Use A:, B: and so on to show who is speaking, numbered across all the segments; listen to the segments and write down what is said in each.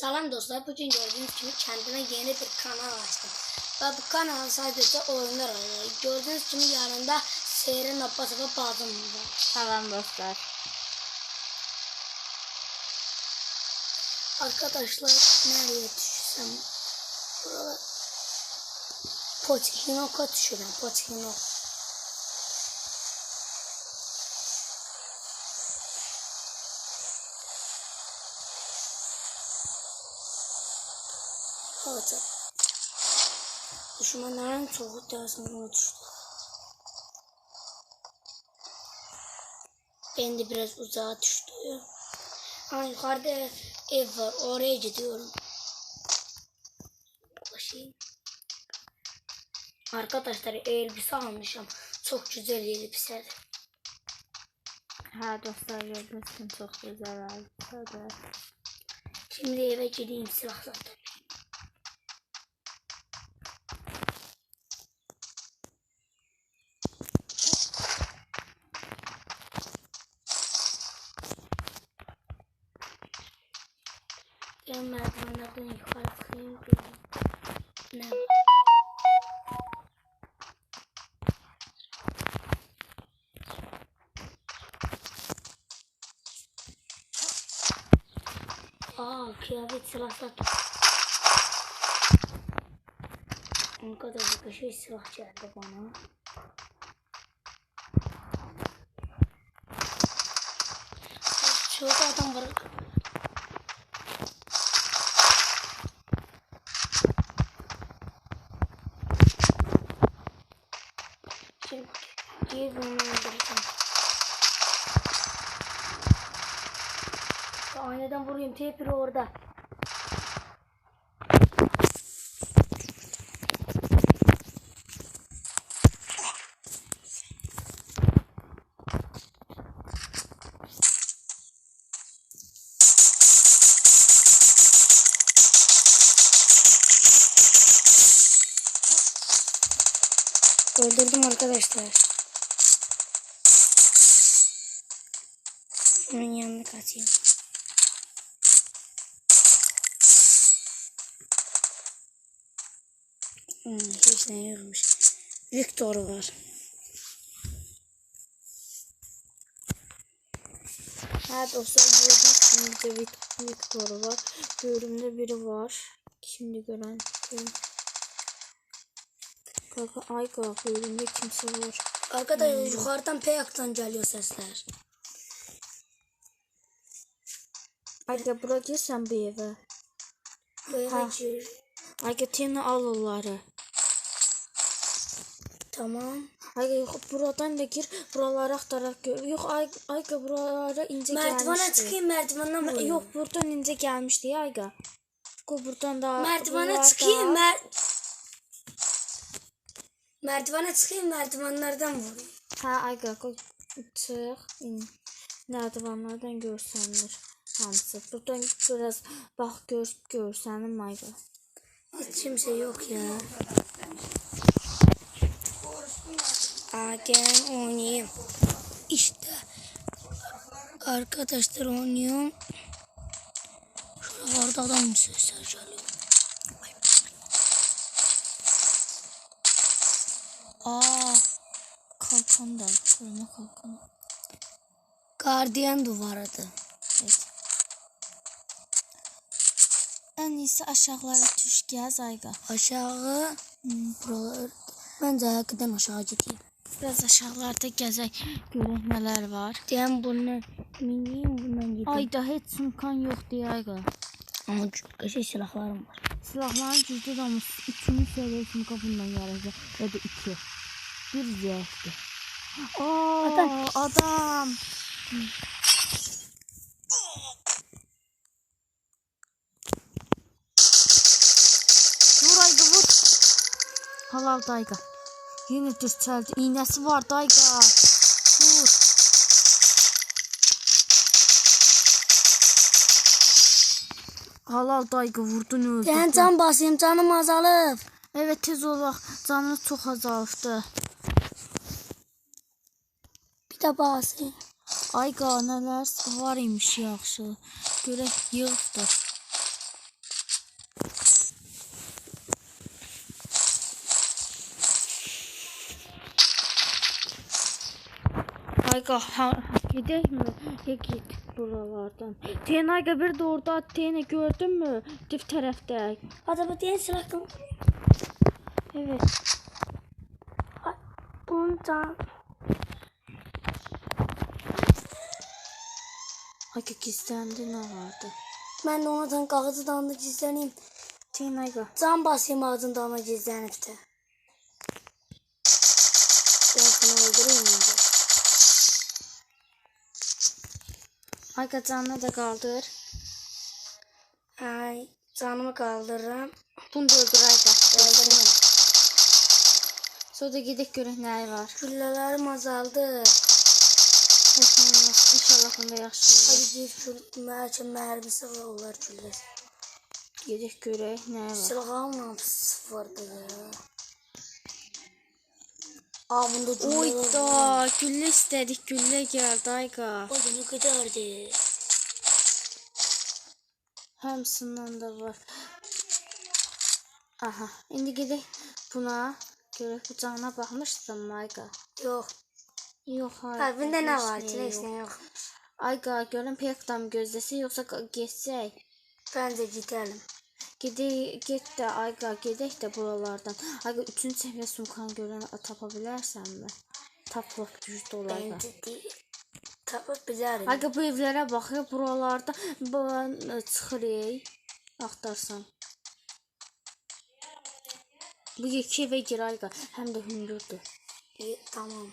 A: Salam dostlar. Bugün gördüğünüz gibi kendime yeni bir kanal açtım. Ve bu kanal sadece oyunlar oynuyor. Gördüğünüz gibi yanında Seyrin Abbas ve Bazım var.
B: Salam dostlar.
A: Arkadaşlar nereye düşsem? Buralar. Poçinok'a düşürüm. Poçinok. Hadi. Düşmanların çoğu dersini düştü. Ben de biraz uzağa düştü. Ama yukarıda ev var. Oraya gidiyorum. Başlayayım. Arkadaşlar elbise almışım. Çok güzel elbise.
B: Ha dostlar görürsün çok güzel elbisedir.
A: Şimdi eve gideyim silah zaten. Ben merdivenlerden yukarı çıkayım. Ne? Aa kıyafet silah zaten. Ne kadar şey silah geldi bana. Çok adam var. Şimdi iyi bunu öldüreceğim. Şu Tepiri orada. Victor var.
B: Ha dostlar gördüğünüz gibi Victor var. Bölümde biri var. Şimdi gören? Kanka ay kanka bölümde kimse var.
A: Arkadaşlar yukarıdan Peyak'tan geliyor sesler.
B: Aga bura gel sen bir eve.
A: Böyle
B: Ha.
A: gir.
B: Aga teni al onları.
A: Tamam.
B: Aga yok buradan da gir. Buraları aktarak gör. Yok ay, Ayga buralara ince
A: Merdivana
B: gelmişti.
A: çıkayım merdivenden
B: Ma-
A: vurayım.
B: Yok buradan ince gelmişti ya Ayga. Ko buradan da
A: Merdivana çıkayım mer... Merdivana çıkayım merdivenlerden vurayım.
B: Ha Ayga ko çık. in. Merdivenlerden görsənir hamısı. Buradan biraz bax gör görsənim Ayga.
A: Hiç kimse yok ya. Aa gel oynayayım. İşte. Arkadaşlar oynuyorum. Şuralarda adam sesler geliyor.
B: Aa kalkan da koruma kalkanı.
A: Gardiyan duvarıdı.
B: Evet. En iyisi aşağılara tuş gez Ayga.
A: Aşağı. Hmm, buralar. Bence hakikaten aşağı gideyim.
B: Biraz aşağılarda gəzək, görək nələr var.
A: Diyen bundan miniyim bundan gideyim.
B: Ayda heç sumkan yoxdur Ayga.
A: Ama şey silahlarım var.
B: Silahların güclü də amma 3-cü səviyyə sumka bundan gələcək. Ya da 2. Bir. Aa,
A: Adam.
B: adam. Vur Ayga vur. Halal Dayga. Yine dürtçəldi. İğnəsi var Dayga. Vur. Halal Dayga vurdun öldürdün.
A: Ben can basayım canım azalıb.
B: Evet tez olaq. Canınız çox azalıbdı.
A: Bir de basayım.
B: Ay qa nələr var imiş yaxşı. Görək yığdı. Ayqa ha, gedəkmi? Ya git buralardan. Tenayqa bir də orada Tena gördünmü? Dip tərəfdə.
A: Adamı diyen silahım.
B: Evet.
A: Bundan.
B: Ayqa gizləndi nə vardı?
A: Ben de ondan kağıtıdan da gizleneyim.
B: Tenayqa.
A: Can basayım ağzından da gizlenip de.
B: Ayqa canını da qaldır.
A: Ay, canımı kaldırırım.
B: Bunu da öldür.
A: Öldürürüm.
B: Sonra da gedək görək nəyi var.
A: Güllelerim azaldı.
B: İnşallah, inşallah bunda yaxşı olur.
A: Hadi kül, merçe mermisi var onlar güllesi.
B: Gedək görək nəyi var.
A: Silahım sıfırdı ya. Aa bunda gülle var.
B: Oyda, güllə istədik, güllə gəldi Ayqa.
A: O da ne kadardı.
B: Hamısından da var. Aha, indi gedək buna. Görək bu canına baxmışdın mı Ayqa?
A: Yok.
B: Yox, hayır.
A: Ha bunda ne var?
B: nə
A: Çilek
B: yox.
A: ne yok.
B: Ayqa, görüm pekdam gözləsə yoxsa q- geçsək.
A: Bence gidelim.
B: Gedək, get də Ayqa, gedək də buralardan. Ayqa 3-cü səviyyə sumkanı görən tapa bilərsənmi? Tap lap güclü olar.
A: Bence değil.
B: Ayqa bu evlərə bax, ya, buralarda bu çıxır ey. Axtarsan. Bu iki evə gir Ayqa, həm də hündürdür.
A: İyi, tamam.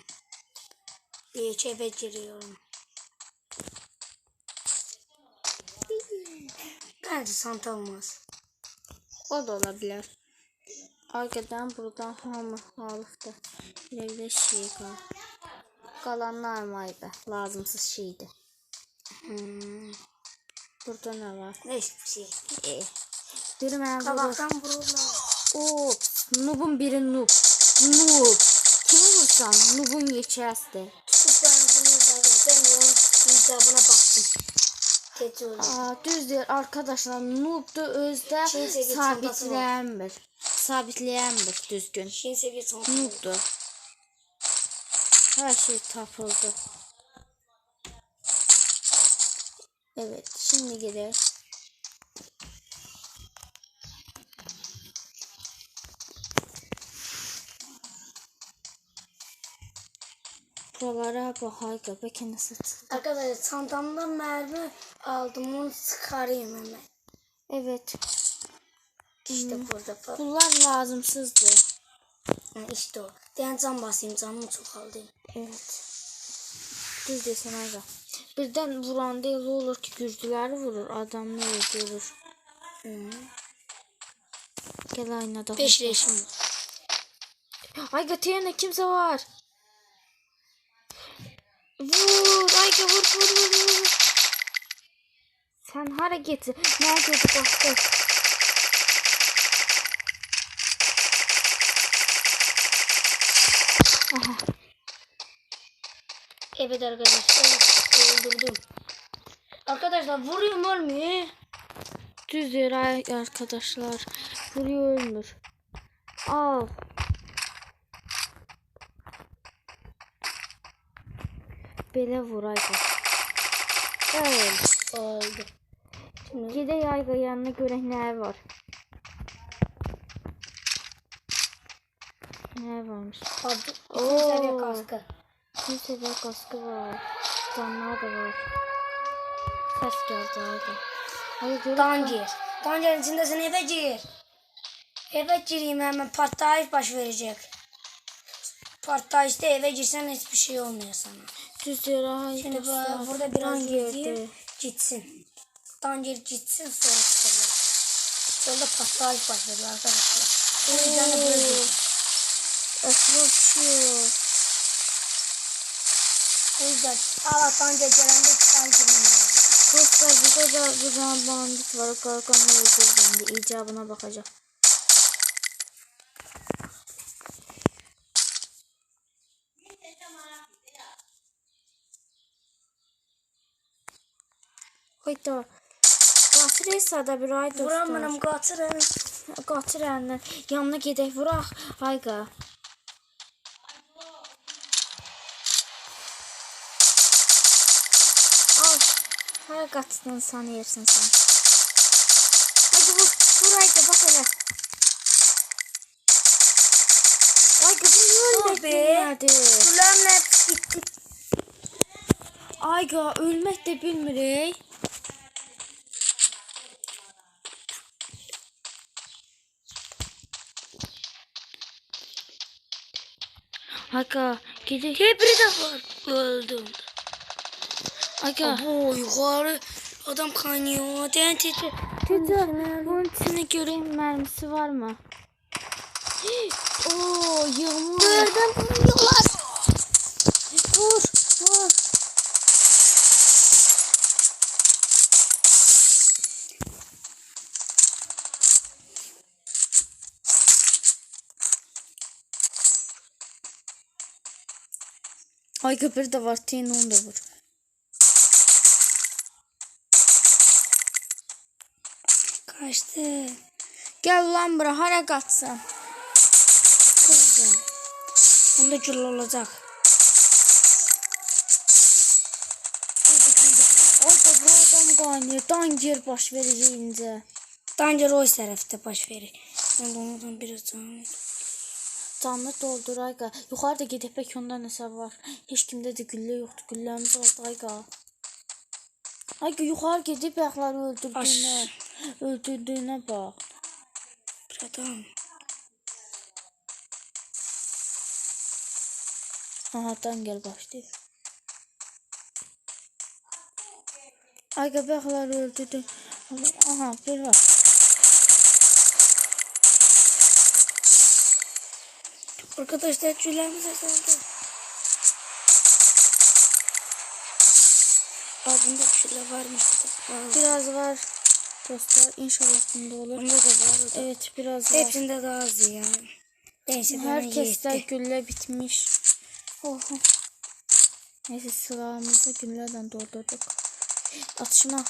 A: Bir iki eve giriyorum. Bence sant olmaz.
B: O da ola bilər. Ayqadan buradan hamı. Elə bir şey qal. Qalanlar mı Ayqa? Lazımsız şeydir.
A: Hmm.
B: Burada nə var?
A: Ne hiçbir şey.
B: E. Biri mənə vurur.
A: Kabaktan vururlar.
B: Ops, Nubun biri Nub. Nub. Kimi vursan? Nubun yekəsdir.
A: Tutup ben bunu izledim. Ben onun icabına baktım.
B: Aa, düzdür arkadaşlar. Nub da
A: sevgi çantası var.
B: sabitlənmir. Sabitləyənmir düzgün. Nubdur. Her şey tapıldı. Evet, şimdi gidelim. Buralara bakay göbek nasıl çıktı.
A: Arkadaşlar çantamdan mermi aldım. Onu çıkarayım hemen.
B: Evet,
A: İşte burada. bak.
B: bunlar lazımsızdı.
A: Ha, işte o. Ben can basayım. Canım çok aldı.
B: Evet. Düz desən ağa. Birdən vuranda elə olur ki, güclüləri vurur, adamı öldürür.
A: Hı.
B: Gəl aynada.
A: Beş leşim var.
B: Ay Gatiyana kimse var. Vur, Ayga vur, vur, vur, vur. Sen hara getir. Nerede bastı? Aha,
A: Evet arkadaşlar. Öldürdüm. Arkadaşlar vuruyorum ölmüyor.
B: düz yere arkadaşlar. Vuruyor ölmür. Al. Belə vur Ayga. Öl.
A: Oldu.
B: Yanına görək nə var. Nə varmış?
A: Hadi.
B: Oo.
A: Seviye kaskı.
B: Bir sefer kaskı var. Canlar da var. Ses geldi. Ayqa görək.
A: Dan gir. Dan girin içindesin eve gir. Eve gireyim hemen partlayış baş verecek. Partlayışta eve girsen hiçbir şey olmuyor sana.
B: Düz Ayqa.
A: Şimdi bu, burada biraz
B: girdi.
A: gezeyim gitsin. Dan gir gitsin sonra çıkacak. Sonra partlayış baş veriyor arkadaşlar. O yüzden de böyle
B: uçuyor.
A: O yüzden Allah'tan gelende sen girmiyor.
B: Dostlar burada da bir tane bandit var. Kalkanı öldürdüm. İcabına bakacak. Hayda. Qatır hesada bir ay dostlar.
A: Vuramıyorum kaçırın.
B: Qatır əlindən. Yanına gedək vuraq. Ayqa. Hara qaçdın sanıyırsan sən. Hadi vur, vur haydi bak hele. Ay
A: Abi.
B: bilmədi?
A: Kulağımın hepsi gitti.
B: Ayqa, ölmək də bilmirik. Ayqa, gedək.
A: Tebrik de var. Öldüm.
B: Ayqa,
A: Abo yukarı adam kanıyor. Den titi.
B: Tete, bunun içində görəyim mərmisi varmı? Oo, yığmur.
A: Gördüm vuruyorlar.
B: Ay bir de var, tin onu da vur.
A: Kaçtı.
B: Gel lan bura, hara qaçsan.
A: Kızım. Bunda gül olacak.
B: Ay da bu adam qaynıyor, dangir baş vericiyincə.
A: Danger o tarafta baş verir. Ben ondan biraz canlı.
B: Canlı doldur ayqa. Yuxarıda gedib bəlkə onda nəsə var. Heç kimdə də güllə yoxdur. Gülləmiz oldu ayqa. Ayqa yuxarı gedib ayaqları öldürdüyünə, öldürdüyünə bax.
A: Bir adam.
B: Aha, dangel başlayır. Ayqa ayaqları öldürdü. Aha, bir var.
A: Arkadaşlar tüylerimiz azaldı. Aa bunda bir şeyler varmış. Aa,
B: Biraz var. Dostlar inşallah bunda olur.
A: Bunda da var. o da.
B: Evet, biraz var.
A: Hepsinde daha azı ya. Neyse
B: Herkeste gülle bitmiş. Oho. Neyse silahımızı güllerden doldurduk. Atışma.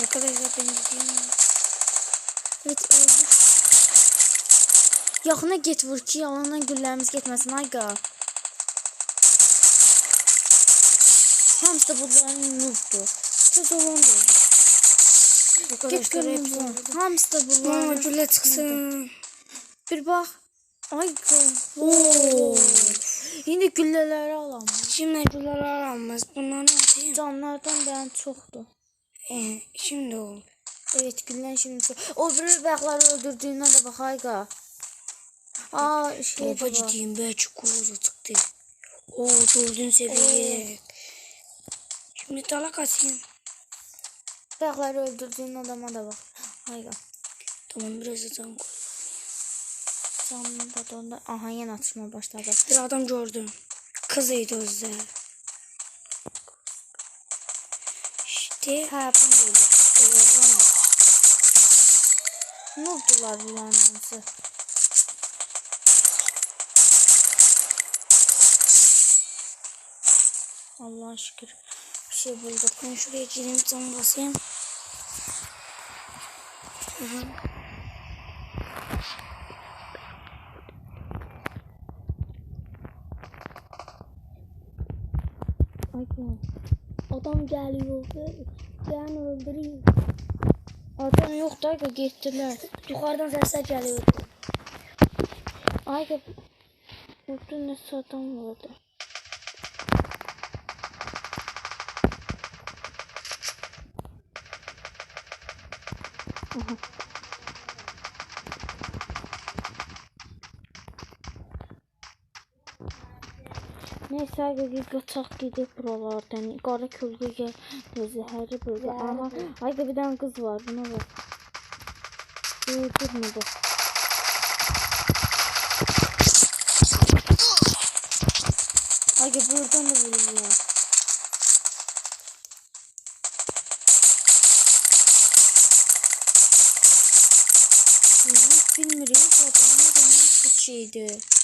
A: Arkadaşlar ben gidiyorum.
B: Evet öldü. Yaxına get vur ki yalandan güllərimiz getməsin ayqa. Hamısı da bunların nubdur. Söz olan da. Get
A: orada.
B: Hamısı da bunların.
A: cülle çıksın.
B: Bir bax. Ayqa.
A: Oo.
B: Yine güllələri alalım.
A: Şimdi cüller aramaz. Bunlar ne yapayım?
B: Canlardan ben çoktu.
A: Ee, şimdi oldu.
B: Evet gündən şimdi. O bir bəyaqları öldürdüyünə də bax ayqa. Aa şey
A: Topa
B: de var.
A: ciddiyim be çukuruza çıktı. Oo dördüncü seviye. Şimdi talak atayım.
B: Bəyaqları öldürdüyün adama da bax. Ayqa.
A: Tamam biraz da can koy.
B: Canlı da donda. Aha yenə atışma başladı.
A: Bir adam gördüm. Kızıydı o İşte
B: Hə, bunu. Ne oldular hamısı? Allah'a şükür bir şey bulduk.
A: ben şuraya gireyim can basayım.
B: Ayqa.
A: Adam geliyor. Yani öldürüyor.
B: Adam yok da getdilər.
A: Yukarıdan sesler geliyor.
B: Ayqa. Burada nəsə adam vardı. Neyse Ayqa qaçaq gedib buralardan. Qara kölgəyə zəhəri böyle. Aha. Ayqa bir dənə qız var. Buna bax. Öldürmə bax. Aga buradan da vuruyor. Bu adamlar da nasıl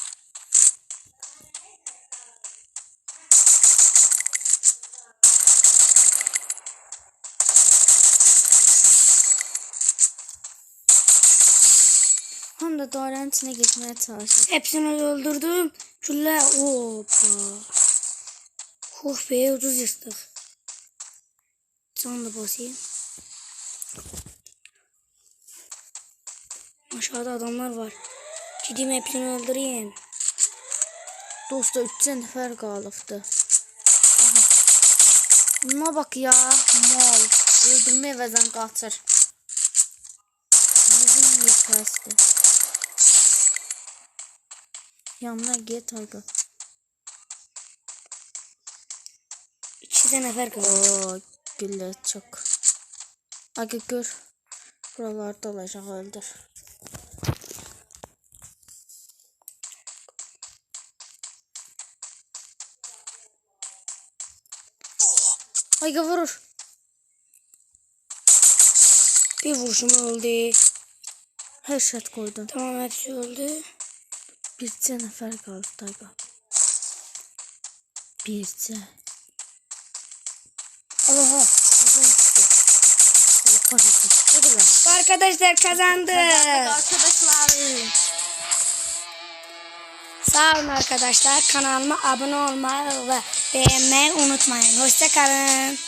B: da dairenin içine geçmeye çalışır.
A: Hepsini öldürdüm. Gülle hoppa. Huh be ucuz yırttık. Can da basayım. Aşağıda adamlar var. Gideyim hepsini öldüreyim.
B: Dosta 3 nəfər qalıbdı. Aha. Buna bak ya, mal. Öldürmə əvəzən qaçır. Bizim yekəsdir. Yanına get Ayqa.
A: İki de nefer kaldı.
B: Oo, güllə çox. Ayqa gör. Buralarda olacaq öldür. Ayqa vurur.
A: Bir vuruşum öldü.
B: Hər şət qoydun.
A: Tamam hepsi öldü.
B: Qaldı Tayqa. Bircə. Allaha. Buradan çıxdı. Allah lan.
A: Arkadaşlar.
B: Arkadaşlar.
A: Sağ olun arkadaşlar. Kanalıma abone olmayı ve beğenmeyi unutmayın. Hoşçakalın.